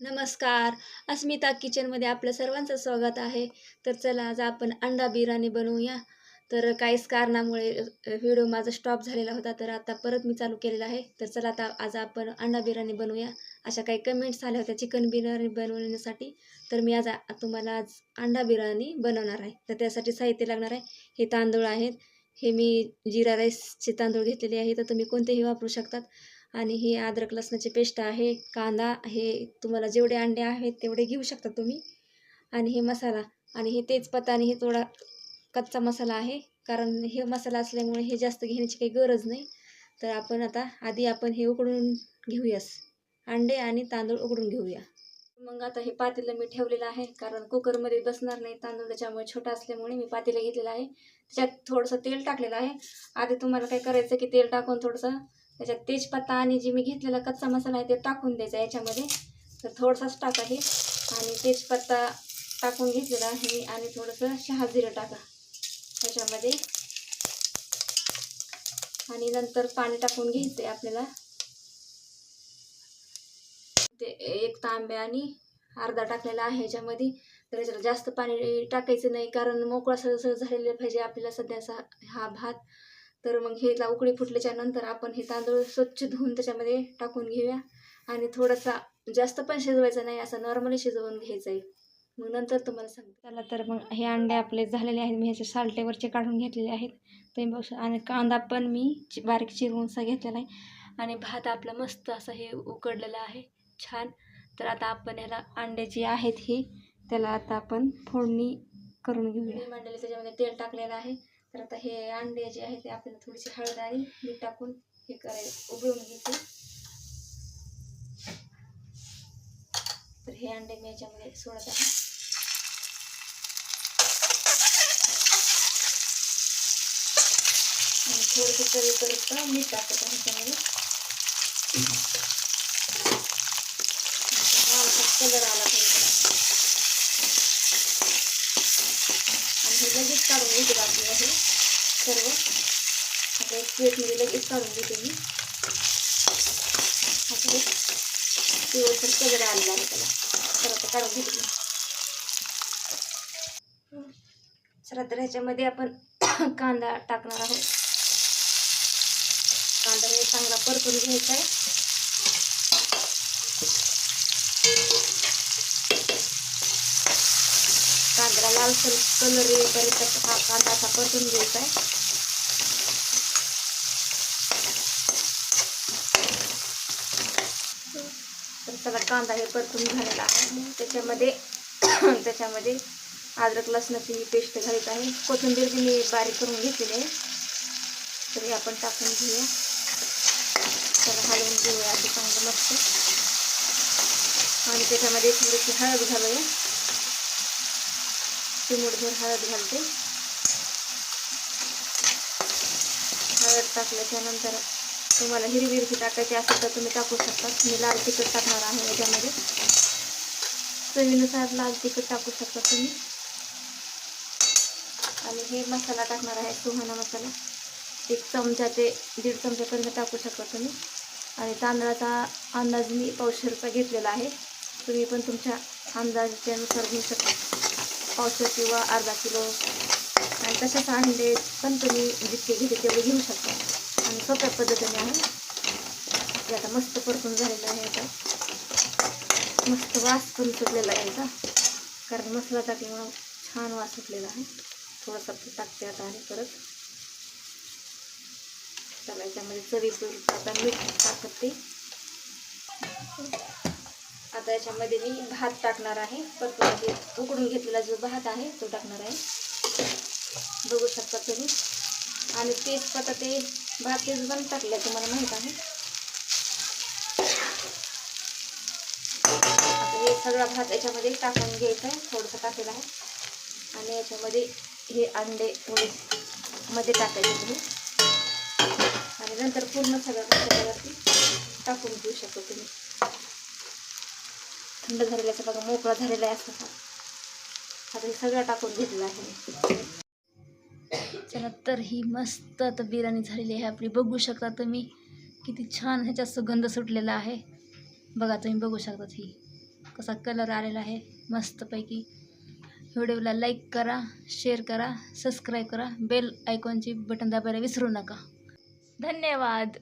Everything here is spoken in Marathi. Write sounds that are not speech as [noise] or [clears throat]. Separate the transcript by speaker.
Speaker 1: नमस्कार अस्मिता किचनमध्ये आपलं सर्वांचं स्वागत आहे. तर चला आज आपण अंडा बिर्याणी बनवूया. तर काहीच कारणामुळे व्हिडिओ माझा स्टॉप झालेला होता तर आता परत मी चालू केलेला आहे. तर चला आता आज आपण अंडा बिर्याणी बनवूया. अशा काही कमेंट्स आल्या होत्या चिकन बिर्याणी बनवण्यासाठी. तर मी आज तुम्हाला आज अंडा बिर्याणी बनवणार आहे. तर त्यासाठी साहित्य लागणार आहे. हे तांदूळ आहेत. हे मी जिरा राईसचे तांदूळ घेतलेले आहे. तर तुम्ही कोणतेही वापरू शकतात. आणि हे अद्रक लसणाची पेस्ट आहे कांदा हे तुम्हाला जेवढे अंडे आहेत तेवढे घेऊ शकता तुम्ही. आणि हे मसाला आणि हे तेजपत्ता आणि हे थोडा कच्चा मसाला आहे कारण हे मसाला असल्यामुळे हे जास्त घेण्याची काही गरज नाही. तर आपण आता आधी आपण हे उकडून घेऊयास. अंडे आणि तांदूळ उकडून घेऊया. मग आता हे पातेलं मी ठेवलेलं आहे कारण कुकरमध्ये बसणार नाही तांदूळ त्याच्यामुळे छोटा असल्यामुळे मी पातेलं घेतलेलं आहे. त्याच्यात थोडंसं तेल टाकलेलं आहे. आधी तुम्हाला काय करायचं की तेल टाकून थोडंसं त्याच्यात तेजपत्ता आणि जे मी घेतलेला कच्चा मसाला आहे ते टाकून द्यायचा याच्यामध्ये. तर थोडंसाच टाका हे आणि तेजपत्ता टाकून घेतलेला आहे आणि थोडंसं शहाजिरं टाका. त्याच्यामध्ये. आणि नंतर पाणी टाकून घ्यायचं आहे आपल्याला. ते एक तांबे आणि अर्धा टाकलेला आहे ह्याच्यामध्ये तर याच्याला जास्त पाणी टाकायचं नाही कारण मोकळा सहज झालेलं पाहिजे आपल्याला सध्याचा हा भात. तर मग हेला उकळी फुटल्याच्या नंतर आपण हे तांदूळ स्वच्छ धुवून त्याच्यामध्ये टाकून घेऊया. आणि थोडासा जास्त पण शिजवायचा नाही असं नॉर्मली शिजवून घ्यायचं आहे मग नंतर तुम्हाला सांगते. चला तर मग हे अंडे आपले झालेले आहेत. मी ह्याचे साल्टेवरचे काढून घेतलेले आहेत. ते बघ आणि कांदा पण मी चि- बारीक चिरूनसा घेतलेला आहे. आणि भात आपला मस्त असं हे उकडलेलं आहे. छान. तर आता आपण ह्याला अंडे जे आहेत हे त्याला आता आपण फोडणी करून घेऊया. मांडलेले त्याच्यामध्ये तेल टाकलेलं आहे. तर आता हे अंडे जे आहे ते आपल्याला थोडीशी हळद आणि मीठ टाकून हे करायचं उघडून घ्यायचे. तर हे अंडे मी याच्यामध्ये सोडत आहे. आणि मीठ टाकत आहे कलर लगेच काढून आहे. सर्व. आता एक प्लेटमध्ये लगेच काढून घेते मी. असं पिवळसर कलर आलेला आहे त्याला. तर आता काढून घेते मी. चला तर ह्याच्यामध्ये आपण [coughs] कांदा टाकणार आहोत. कांदा चांगला परतून घ्यायचा आहे. लालसर कलर येईपर्यंत हा कांदा असा परतून घ्यायचा आहे. तर सगळा कांदा हे परतून झालेला आहे. त्याच्यामध्ये [clears throat] त्याच्यामध्ये अद्रक लसणाची ही पेस्ट घालत आहे. कोथिंबीर बी मी बारीक करून घेतलेली आहे. तर हे आपण टाकून घेऊया. त्याला हलवून घेऊया. ते चांगलं मस्त. आणि त्याच्यामध्ये थोडीशी हळद घालूया. चिमूटभर हळद घालते. हळद टाकल्याच्या नंतर तुम्हाला हिरवी मिरची टाकायची असेल तर तुम्ही टाकू शकता. मी लाल तिखट टाकणार आहे याच्यामध्ये. चवीनुसार लाल तिखट टाकू शकता तुम्ही. आणि हे मसाला टाकणार आहे सुहाणा मसाला. एक चमचा ते दीड चमच्यापर्यंत टाकू शकता तुम्ही. आणि तांदळाचा अंदाज मी पावशेरचा घेतलेला आहे. तुम्ही पण तुमच्या अंदाजानुसार घेऊ शकता. पावशेर किंवा अर्धा किलो. आणि तसेच अंडे पण तुम्ही जितके घेते तेवढे घेऊ शकता. आणि सोप्या पद्धतीने आहे. ते आता मस्त परतून झालेलं आहे आता. मस्त वास पण सुटलेला आहे याचा कारण मसाला टाकल्यामुळं छान वास सुटलेला आहे. थोडासा टाकते आता आणि परत. चला याच्यामध्ये चवीपुरतं आता मीठ टाकते. आता याच्यामध्ये मी भात टाकणार आहे. परत उकडून घेतलेला जो भात आहे तो टाकणार आहे. बघू शकता तुम्ही. आणि तेजपत्ता ते भात तेच पण टाकलं तुम्हाला माहीत आहे. आता हे सगळा भात याच्यामध्ये टाकून घ्यायचा आहे थोडंसं टाकलेला आहे. आणि याच्यामध्ये हे अंडे थोडे मध्ये टाकायचे तुम्ही. आणि नंतर पूर्ण सगळं त्याच्यावरती टाकून घेऊ शकतो तुम्ही. थंड झालेल्याचा बघा मोकळा झालेला आहे असं. आता हे सगळं टाकून घेतलं आहे. चला तर ही मस्त आता बिर्याणी झालेली आहे. आपली बघू शकता तुम्ही किती छान ह्याच्यात सुगंध सुटलेला आहे. बघा तुम्ही बघू शकता ही कसा कलर आलेला आहे मस्तपैकी. व्हिडिओला लाईक करा शेअर करा सबस्क्राईब करा. बेल आयकॉनची बटन दाबायला विसरू नका. धन्यवाद!